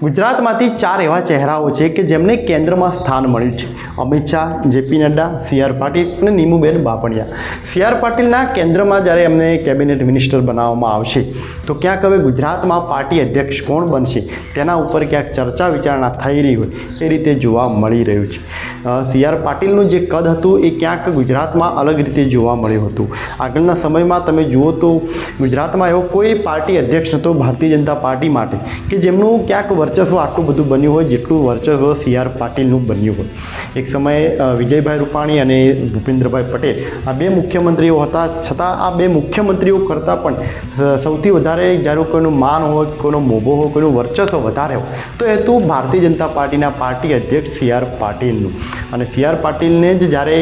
ગુજરાતમાંથી ચાર એવા ચહેરાઓ છે કે જેમને કેન્દ્રમાં સ્થાન મળ્યું છે. Amit Shah, JP Nadda, C R Patil અને નીમુબેન બાપણિયા. સી આર પાટીલના કેન્દ્રમાં જ્યારે એમને કેબિનેટ મિનિસ્ટર બનાવવામાં આવશે, તો ક્યાંક હવે ગુજરાતમાં પાર્ટી અધ્યક્ષ કોણ બનશે, તેના ઉપર ક્યાંક ચર્ચા વિચારણા થઈ રહી હોય એ રીતે જોવા મળી રહ્યું છે. સી આર પાટીલનું જે કદ હતું એ ક્યાંક ગુજરાતમાં અલગ રીતે જોવા મળ્યું હતું. આગળના સમયમાં તમે જુઓ તો ગુજરાતમાં એવો કોઈ પાર્ટી અધ્યક્ષ નહોતો ભારતીય જનતા પાર્ટી માટે, કે જેમનું ક્યાંક વર્ચસ્વ આટલું બધું બન્યું હોય, જેટલું વર્ચસ્વ સી આર પાટીલનું બન્યું હોય. એક સમયે વિજયભાઈ રૂપાણી અને ભૂપેન્દ્રભાઈ પટેલ આ બે મુખ્યમંત્રીઓ હતા. છતાં આ બે મુખ્યમંત્રીઓ કરતાં પણ સૌથી વધારે જ્યારે કોઈનું માન હોય, કોઈનો મોભો હોય, કોઈનું વર્ચસ્વ વધારે હોય, તો એ તો ભારતીય જનતા પાર્ટીના પાર્ટી અધ્યક્ષ સી આર પાટીલનું. અને સી આર પાટીલને જ જ્યારે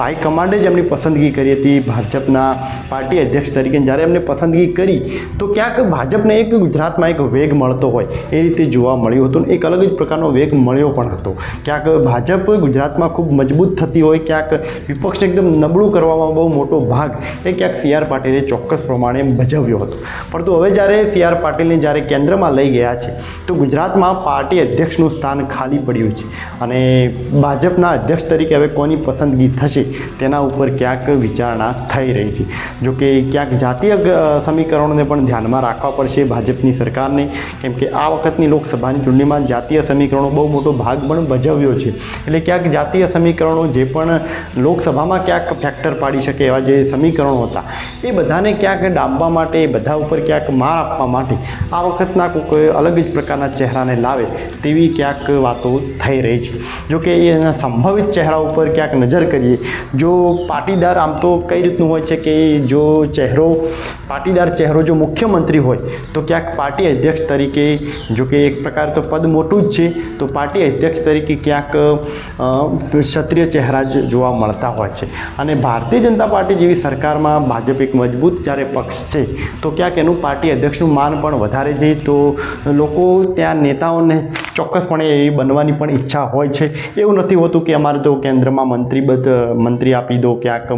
હાઈકમાન્ડે જ એમની પસંદગી કરી હતી ભાજપના પાર્ટી અધ્યક્ષ તરીકે. જ્યારે એમને પસંદગી કરી, તો ક્યાંક ભાજપને એક ગુજરાતમાં એક વેગ મળતો હોય, એ રીતે જોવા મળ્યું હતું એક અલગ જ પ્રકારનો વેગ મળ્યો પણ હતો. ક્યાંક ભાજપ ગુજરાતમાં ખૂબ મજબૂત થતી હોય, ક્યાંક વિપક્ષને એકદમ નબળું કરવામાં બહુ મોટો ભાગ, એ ક્યાંક સી આર પાટીલે ચોક્કસ પ્રમાણે ભજવ્યો હતો. પરંતુ હવે જ્યારે સી આર પાટીલને જ્યારે કેન્દ્રમાં લઈ ગયા છે, તો ગુજરાતમાં પાર્ટી અધ્યક્ષનું સ્થાન ખાલી પડ્યું છે. અને ભાજપના અધ્યક્ષ તરીકે હવે કોની પસંદગી થશે, તેના ઉપર ક્યાંક વિચારણા થઈ રહી છે. જોકે ક્યાંક જાતીય સમીકરણોને પણ ધ્યાનમાં રાખવા પડશે ભાજપની સરકારને, કેમ કે આ વખતની લોકસભાની ચૂંટણીમાં જાતીય સમીકરણો બહુ મોટો ભાગ પણ ભજવ્યો છે. એટલે ક્યાંક જાતીય સમીકરણો જે પણ લોકસભામાં ક્યાંક ફેક્ટર પાડી શકે એવા જે સમીકરણો હતા, એ બધાને ક્યાંક ડામવા માટે, એ બધા ઉપર ક્યાંક માર આપવા માટે આ વખતના કોઈ અલગ જ પ્રકારના ચહેરાને લાવે તેવી ક્યાંક વાતો થઈ રહી છે. જો કે એના સંભવિત ચહેરા ઉપર ક્યાંક નજર કરીએ, જો પાટીદાર આમ તો કઈ રીતનું હોય છે કે જો ચહેરો, પાટીદાર ચહેરો જો મુખ્યમંત્રી હોય, તો ક્યાંક પાર્ટી અધ્યક્ષ તરીકે, જો કે એક પ્રકાર તો પદ મોટું જ છે. તો પાર્ટી અધ્યક્ષ તરીકે ક્યાંક ક્ષત્રિય ચહેરા જ જોવા મળતા હોય છે. અને ભારતીય જનતા પાર્ટી જેવી સરકારમાં ભાજપ એક મજબૂત જ્યારે પક્ષ છે, તો ક્યાંક એનું પાર્ટી અધ્યક્ષનું માન પણ વધારે છે. તો લોકો ત્યાં નેતાઓને ચોક્કસપણે એ બનવાની પણ ઈચ્છા હોય છે. એવું નથી હોતું કે અમારે તો કેન્દ્રમાં મંત્રી બધ, મંત્રી આપી દો ક્યાંક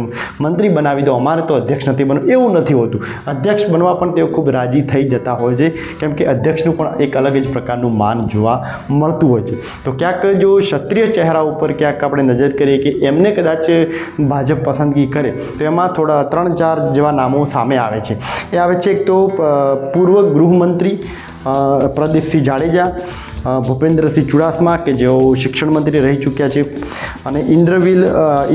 મંત્રી બનાવી દો, અમારે તો અધ્યક્ષ નથી બનવું. એવું નથી હોતું. અધ્યક્ષ બનવા પણ તેઓ ખૂબ રાજી થઈ જતા હોય છે. કેમ કે અધ્યક્ષનું પણ એક અલગ જ પ્રકારનું માન જોવા મળતું હોય છે. તો ક્યાંક જો ક્ષત્રિય ચહેરા ઉપર ક્યાંક આપણે નજર કરીએ કે એમને કદાચ ભાજપ પસંદગી કરે, તો એમાં થોડા ત્રણ ચાર જેવા નામો સામે આવે છે. એ આવે છે એક તો પૂર્વ ગૃહમંત્રી પ્રદીપસિંહ જાડેજા ભૂપેન્દ્રસિંહ ચુડાસમા કે જેઓ શિક્ષણ મંત્રી રહી ચૂક્યા છે અને ઇન્દ્રવિલ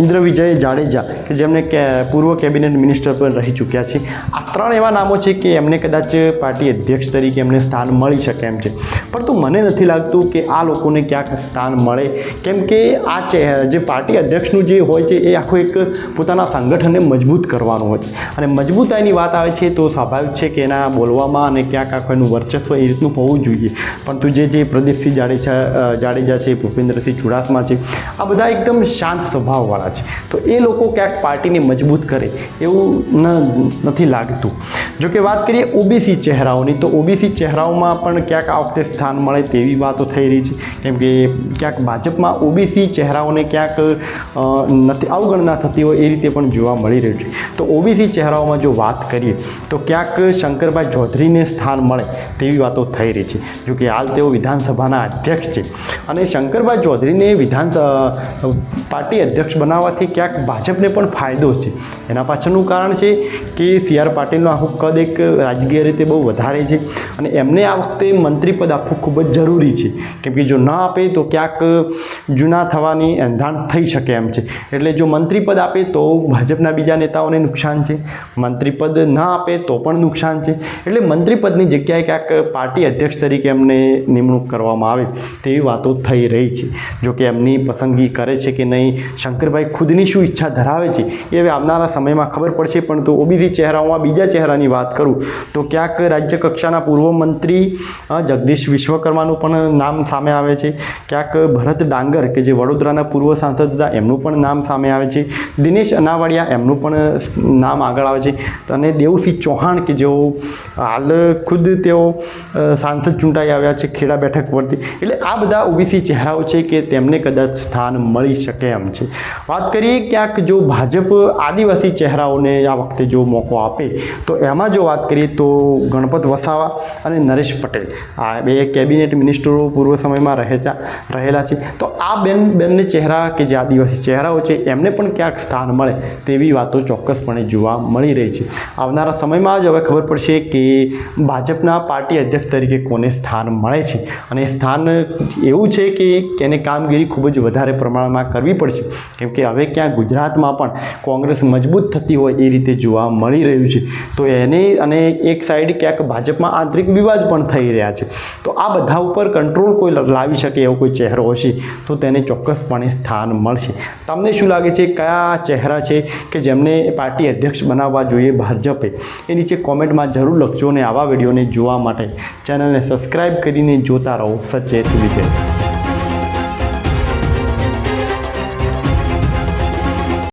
ઇન્દ્રવિજય જાડેજા કે જેમને કે પૂર્વ કેબિનેટ મિનિસ્ટર પણ રહી ચૂક્યા છે. આ ત્રણ એવા નામો છે કે એમને કદાચ પાર્ટી અધ્યક્ષ તરીકે એમને સ્થાન મળી શકે એમ છે. પરંતુ મને નથી લાગતું કે આ લોકોને ક્યાંક સ્થાન મળે. કેમ કે આ જે પાર્ટી અધ્યક્ષનું જે હોય છે એ આખું એક પોતાના સંગઠનને મજબૂત કરવાનું હોય છે. અને મજબૂતાઈની વાત આવે છે તો સ્વાભાવિક છે કે એના બોલવામાં અને ક્યાંક આખું એનું વર્ચસ્વ એ રીતનું હોવું જોઈએ. પરંતુ જે જે પ્રદીપસિંહ જાડેજા જાડેજા છે, ભૂપેન્દ્રસિંહ ચુડાસમા છે, આ બધા એકદમ શાંત સ્વભાવવાળા છે. તો એ લોકો ક્યાંક પાર્ટીને મજબૂત કરે એવું નથી લાગતું. જો કે વાત કરીએ ઓબીસી ચહેરાઓની, તો ઓબીસી ચહેરાઓમાં પણ ક્યાંક આ વખતે સ્થાન મળે તેવી વાતો થઈ રહી છે. કેમ કે ક્યાંક ભાજપમાં ઓબીસી ચહેરાઓને ક્યાંક નથી, અવગણના થતી હોય એ રીતે પણ જોવા મળી રહ્યું છે. તો ઓબીસી ચહેરાઓમાં જો વાત કરીએ, તો ક્યાંક શંકરભાઈ ચૌધરીને સ્થાન મળે તેવી વાતો થઈ રહી છે. જો કે હાલ તેઓ વિધાનસભાના અધ્યક્ષ છે. અને શંકરભાઈ ચૌધરીને વિધાન પાર્ટી અધ્યક્ષ બનાવવાથી ક્યાંક ભાજપને પણ ફાયદો છે. એના પાછળનું કારણ છે કે સી આર પાટીલનું આખું કદ એક રાજકીય રીતે બહુ વધારે છે અને એમને આ વખતે મંત્રીપદ આપવું ખૂબ જ જરૂરી છે. કેમ કે જો ન આપે તો ક્યાંક જૂના થવાની એંધાણ થઈ શકે એમ છે. એટલે જો મંત્રીપદ આપે તો ભાજપના બીજા નેતાઓને નુકસાન છે. મંત્રીપદ ન આપે તો પણ નુકસાન છે. એટલે મંત્રીપદની જગ્યાએ ક્યાંક પાર્ટી અધ્યક્ષ તરીકે એમને નિમણૂક કરવામાં આવે તેવી વાતો થઈ રહી છે. જો કે એમની પસંદગી કરે છે કે નહીં, શંકરભાઈ ખુદની શું ઈચ્છા ધરાવે છે એ હવે આવનારા સમયમાં ખબર પડશે પણ તો ઓબીસી ચહેરાઓમાં બીજા ચહેરાની વાત કરું તો ક્યાંક રાજ્ય કક્ષાના પૂર્વ મંત્રી જગદીશ વિશ્વકર્માનું પણ નામ સામે આવે છે. ક્યાંક ભરત ડાંગર કે જે વડોદરાના પૂર્વ સાંસદ હતા, એમનું પણ નામ સામે આવે છે. દિનેશ અનાવાડિયા એમનું પણ નામ આગળ આવે છે. અને દેવસિંહ ચૌહાણ કે જેઓ હાલ ખુદ તેઓ સાંસદ ચૂંટાઈ આવ્યા છે, ખેડા બેઠક પરથી. એટલે આ બધા ઓબીસી ચહેરાઓ છે કે તેમને કદાચ સ્થાન મળી શકે એમ છે. વાત કરીએ ક્યાંક જો ભાજપ આદિવાસી ચહેરાઓને આ વખતે જો મોકો આપે, તો એમાં જો વાત કરીએ તો ગણપત વસાવા અને નરેશ પટેલ. આ બે કેબિનેટ મિનિસ્ટરો પૂર્વ સમયમાં રહેતા રહેલા છે. તો આ બેન બંને ચહેરા કે જે આદિવાસી ચહેરાઓ છે, એમને પણ ક્યાંક સ્થાન મળે તેવી વાતો ચોક્કસપણે જોવા મળી રહી છે. આવનારા સમયમાં જ હવે ખબર પડશે કે ભાજપના પાર્ટી અધ્યક્ષ તરીકે કોને સ્થાન મળે છે? અને સ્થાન એવું છે કે એને કામગીરી ખૂબ જ વધારે પ્રમાણમાં કરવી પડશે. કેમ કે હવે ક્યાં ગુજરાતમાં પણ કોંગ્રેસ મજબૂત થતી હોય એ રીતે જોવા મળી રહ્યું છે. તો એને અને એક સાઈડ ક્યાંક ભાજપમાં આંતરિક વિવાદ પણ થઈ રહ્યા છે. તો આ બધા ઉપર કંટ્રોલ કોઈ લાવી શકે એવો કોઈ ચહેરો હશે? તો તેને ચોક્કસપણે સ્થાન મળશે. તમને શું લાગે છે? કયા ચહેરા છે કે જેમને પાર્ટી અધ્યક્ષ બનાવવા જોઈએ ભાજપે? એ નીચે કોમેન્ટમાં જરૂર લખજો અને આવા વિડીયોને જોવા માટે. ચેનલને સબસ્ક્રાઈબ કરીને જોતા રહો. સચેત વિજય